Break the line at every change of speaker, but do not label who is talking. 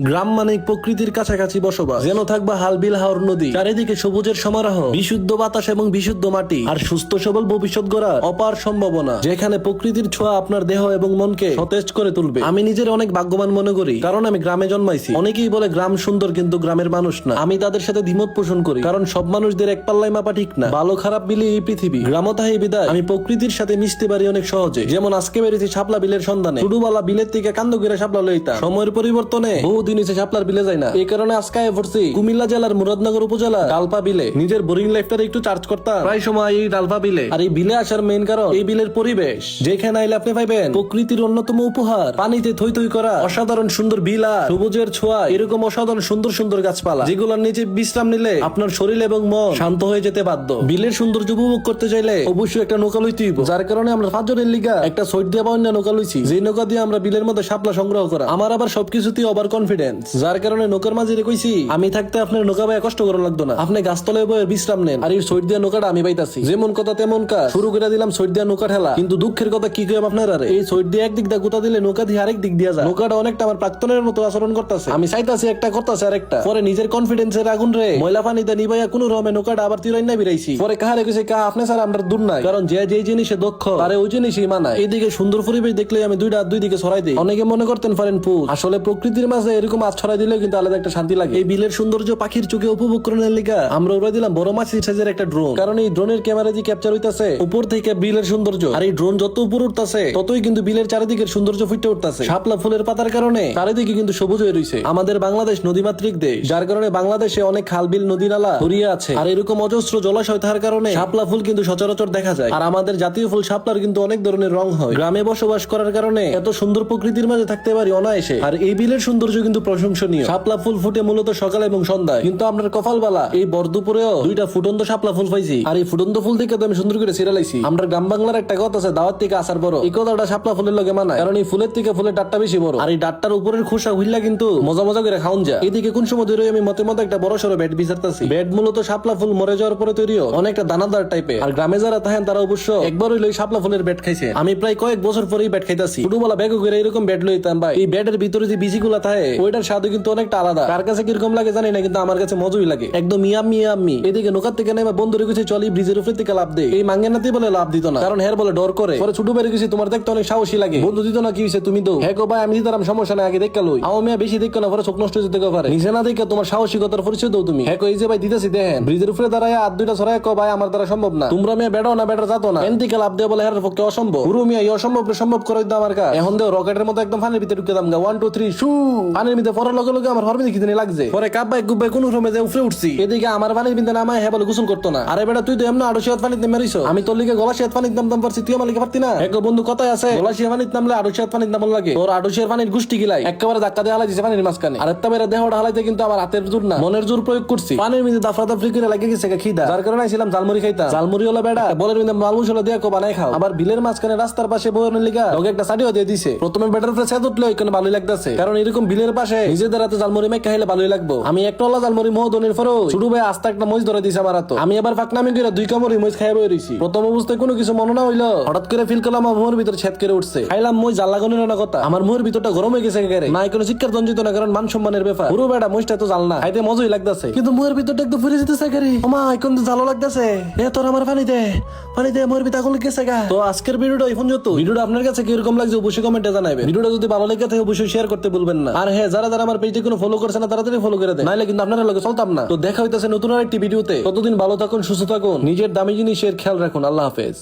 গ্রাম মানে প্রকৃতির কাছাকাছি বসবাস। যেন থাকবা হালবিল হাওর নদী। চারিদিকে সবুজের সমারোহ, বিশুদ্ধ বাতাস এবং বিশুদ্ধ মাটি, আর সুস্থ সবল ভবিষ্যৎ গড়ার অপার সম্ভাবনা, যেখানে প্রকৃতির ছোঁয়া আপনার দেহ এবং মনকে সতেজ করে তুলবে। আমি নিজের অনেক ভাগ্যবান মনে করি, কারণ আমি গ্রামে জন্মাইছি। অনেকেই বলে গ্রাম সুন্দর কিন্তু গ্রামের মানুষ না। আমি তাদের সাথে দ্বিমত পোষণ করি, কারণ সব মানুষদের এক পাল্লাই মাপা ঠিক না। ভালো খারাপ মিলিয়ে এই পৃথিবী। গ্রামতাহি বিদায়। আমি প্রকৃতির সাথে মিশতে পারি অনেক সহজে। যেমন আজকে বেরিয়েছি শাপলা বিলের সন্ধানে। ছোটবেলা বিলের থেকে কান্দ করে শাপলা লইতা। সময়ের পরিবর্তনে হয়েছে শাপলার বিলে না। এই কারণে আজকে আয় পড়ছি কুমিল্লা জেলার মুরাদনগর উপজেলা ডালপা বিলে। নিজের বোরিং একটু চার্জ করতাম। প্রায় সময় এই ডালপা বিলে। আর এই বিলে আসার কারণ এই বিলের পরিবেশ। যেখানে আইলে আপনি পাইবেন প্রকৃতির অন্যতম উপহার। পানিতে থই থই করা, অসাধারণ সুন্দর বিলা সবুজের ছোঁয়া, এরকম অসাধারণ সুন্দর সুন্দর গাছপালা। যেগুলোর নিচে বিশ্রাম নিলে আপনার শরীর এবং মন শান্ত হয়ে যেতে বাধ্য। বিলের সৌন্দর্য উপভোগ করতে চাইলে অবশ্যই একটা নৌকা লইতে হইব। যার কারণে আমরা পাঁচজনের লিগা একটা সৈট দিয়ে পাওয়া নৌকা লইছি। যে নৌকা দিয়ে আমরা বিলের মধ্যে শাপলা সংগ্রহ করা। আমার আবার সবকিছুতে ওভার কনফিডেন্স যার কারণে নৌকার আমি থাকতে আপনার নৌকা কষ্ট করা লাগতো না। আপনি গাছতলায় বিশ্রাম নেন, আর এই দিয়ে নৌকাটা আমি পাইতাছি যেমন কথা তেমন কাজ। শুরু করে দিলাম দিয়ে নৌকা ঠেলা কিন্তু দুঃখের কথা কি আপনার এই দিয়ে একদিক দিয়ে দিলে নৌকা দিয়ে আরেক দিক যায়। নৌকাটা অনেকটা আমার প্রাক্তনের মতো আচরণ করতেছে। আমি চাইতাছি একটা করতেছে আরেকটা। পরে নিজের কনফিডেন্সের আগুন রে, ময়লা পানিতে নিবাইয়া কোন রকমে নৌকাটা আবার তিরাই না বিরাইছি। পরে কাহারে কইছে আপনি স্যার আমরা দূর নাই। কারণ যে যে জিনিসে দক্ষ, তারে ওই জিনিসই মানায়। এইদিকে সুন্দর পরিবেশ দেখলে আমি দুইটা দুই দিকে ছড়াই দিই। অনেকে মনে করতেন পারেন পুল আসলে প্রকৃতির মাঝে এরকম আজ ছড়াই দিলেও কিন্তু আলাদা একটা শান্তি লাগে। এই বিলের সৌন্দর্য পাখির চোখে উপভোগ করে নেওয়ার লিগা আমরা উড়াই দিলাম বড় মাছের সাইজের একটা ড্রোন কারণ এই ড্রোনের ক্যামেরা যে ক্যাপচার হইতাছে, উপর থেকে বিলের সৌন্দর্য। আর এই ড্রোন যত উপর উঠতাছে, ততই কিন্তু বিলের চারিদিকের সৌন্দর্য ফুটে উঠতাছে। শাপলা ফুলের পাতার কারণে চারিদিকে কিন্তু সবুজ হয়ে রয়েছে আমাদের বাংলাদেশ নদীমাতৃক দেশ, যার কারণে বাংলাদেশে অনেক খাল বিল নদী নালা ছড়িয়ে আছে। আর এরকম অজস্র জলাশয় থাকার কারণে শাপলা ফুল কিন্তু সচরাচর দেখা যায়। আর আমাদের জাতীয় ফুল শাপলার কিন্তু অনেক ধরনের রং হয়। গ্রামে বসবাস করার কারণে এত সুন্দর প্রকৃতির মাঝে থাকতে পারি অনায়াসে। আর এই বিলের সৌন্দর্য কিন্তু প্রশংসনীয়। শাপলা ফুল ফুটে মূলত সকাল এবং সন্ধ্যায়। কিন্তু আপনার কপাল বালা এই বরদুপুরেও দুইটা ফুটন্ত শাপলা ফুল পাইছি। আর এই ফুটন্ত ফুল থেকে তো আমি সুন্দর করে সিরালাইছি আমরা গ্রাম বাংলার একটা কথা আছে, দাওয়াত থেকে আসার বড় এই কথাটা শাপলা ফুলের লগে মানায়। কারণ এই ফুলের থেকে ফুলের ডাটটা বেশি বড়। আর এই ডাটটার উপরের খোসা হুইল্লা কিন্তু মজা মজা করে খাওন যায়। এদিকে কোন সময় ধরে আমি মতে মতো একটা বড় সড়ো বেড বিচারতাছি। বেড মূলত শাপলা ফুল মরে যাওয়ার পরে তৈরিও অনেকটা দানাদার টাইপের আর গ্রামে যারা থাকেন, তারা অবশ্য একবার হইল শাপলা ফুলের বেড খাইছে আমি প্রায় কয়েক বছর পরেই বেড খাইতাছি। ছোটবেলা ব্যাগ করে এরকম বেড লইতাম ভাই। এই বেডের ভিতরে যে বিচিগুলা থাকে ওইটার স্বাদও কিন্তু অনেকটা আলাদা। কার কাছে কীরকম লাগে জানি না, কিন্তু আমার কাছে মজুই লাগে। একদম ইয়াম ইয়াম্মি। এদিকে নৌকার থেকে নেমে বন্ধু রেখেছে চলি ব্রিজের উপরে থেকে লাভ দেয় এই মাঙ্গেনাতে বলে লাভ দিত না, কারণ হের বলে ডর করে। পরে ছোট বেড়ে গেছি তোমার দেখতে অনেক সাহসী লাগে। বন্ধু দিত না, কি হয়েছে তুমি তো? হ্যাঁ ভাই, আমি দিতাম, সমস্যা নাই, আগে দেখা লই। আও মিয়া, বেশি দেখো না, পরে চোখ নষ্ট হয়ে যেতে পারে নিজে না দেখে তোমার সাহসিকতার পরিচয় দাও তুমি। হ্যাঁ এই যে ভাই, দিতেছি, দেখেন। ব্রিজের উপরে দাঁড়ায় আর দুইটা ছড়ায় কো ভাই, আমার দ্বারা সম্ভব না। তোমরা মেয়ে বেড়ো না বেটার যাতো না। এনদিকে লাভ দেওয়া বলে হের পক্ষে অসম্ভব। গুরু মিয়া, এই অসম্ভব সম্ভব করে দিতে আমার কাজ এখন দেও, রকেটের মতো একদম ফানের ভিতরে ঢুকে দাম গা ওয়ান টু থ্রি শু পানির পড়ার লগে লগে আমার হরমে দেখি লাগছে? পরে কাপ বাই গুব্বাই কোন রুমে যে উপরে উঠছি। এদিকে আমার পানির ভিতরে নামায় হ্যাঁ বলে গোসল করতো না। আরে বেটা, তুই তো এমন আড়ো শিয়াত পানিতে মেরিছো আমি তোর লিগে গলা শিয়াত পানির দাম দাম পারছি তুই আমার লিগে পারতি না? এক বন্ধু কথাই আছে, গলা শিয়া পানির নামলে আড়ো শিয়াত পানির দাম লাগে। তোর আড়ো শিয়ার পানির গুষ্টি গিলাই। একেবারে ধাক্কা দিয়ে হালাই দিছে পানির মাঝখানে। আর একটা মেরে দেহটা হালাইতে কিন্তু আমার হাতের জোর না। মনের জোর প্রয়োগ করছি। পানির মধ্যে দাফরা দাফরি করে লাগে গেছে খিদা। যার কারণে আইছিলাম জালমুড়ি খাইতাম। জালমুড়ি হলো বেটা, বলের মধ্যে মাল মশলা দিয়ে কো বানাই খাও। আবার বিলের মাঝখানে রাস্তার পাশে বইয়ের লিগা, লগে একটা সাডিও দিয়ে দিছে। প্রথমে বেটার উপরে সেদ উঠলে ওইখানে ভালোই লাগতেছে। কারণ এরকম বিলের পাশে নিজেদের হাতে জালমুড়ি মেঘ খাইলে ভালোই লাগবো। আমি একটা ওলা জালমুড়ি মহদনের পরেও শুরু ভাই আস্তে একটা মহিষ ধরে দিছে আমার হাতে। আমি আবার ফাঁকনামি করে দুই কামড়ি মহিষ খাই বই রইছি। প্রথম অবস্থায় কোনো কিছু মনে না হইল। হঠাৎ করে ফিল করলাম আমার মুহের ভিতরে ছেদ করে উঠছে। খাইলাম মই জাল লাগানোর না কথা। আমার মুহের ভিতরটা গরম হয়ে গেছে একেবারে। নাই কোনো শিক্ষার দঞ্জিত না কারণ মান সম্মানের ব্যাপার। পুরো বেটা মহিষটা তো জাল না। খাইতে মজাই লাগতেছে। কিন্তু মুহের ভিতরটা একটু ফুরে যেতেছে একেবারে। ওমা এখন তো জালো লাগতেছে। এ, তোর আমার পানি দে। পানি দে মুহের ভিতর আগুন গেছে গা। তো আজকের ভিডিওটা এই পর্যন্ত ভিডিওটা আপনার কাছে কীরকম লাগছে অবশ্যই কমেন্টে জানাবেন। ভিডিওটা যদি ভালো লেগে থাকে, অবশ্যই শেয়ার করতে ভুলবেন না। আর হ্যাঁ যারা যারা আমার পেজে কোনো ফলো করছে না, তাড়াতাড়ি ফলো করে দেন। নাহলে কিন্তু আপনারা লগে চলতাম না। তো দেখা হইতেছে নতুন আরেকটি ভিডিওতে। ততদিন ভালো থাকুন, সুস্থ থাকুন। নিজের দামি জিনিসের খেয়াল রাখুন। আল্লাহ হাফেজ।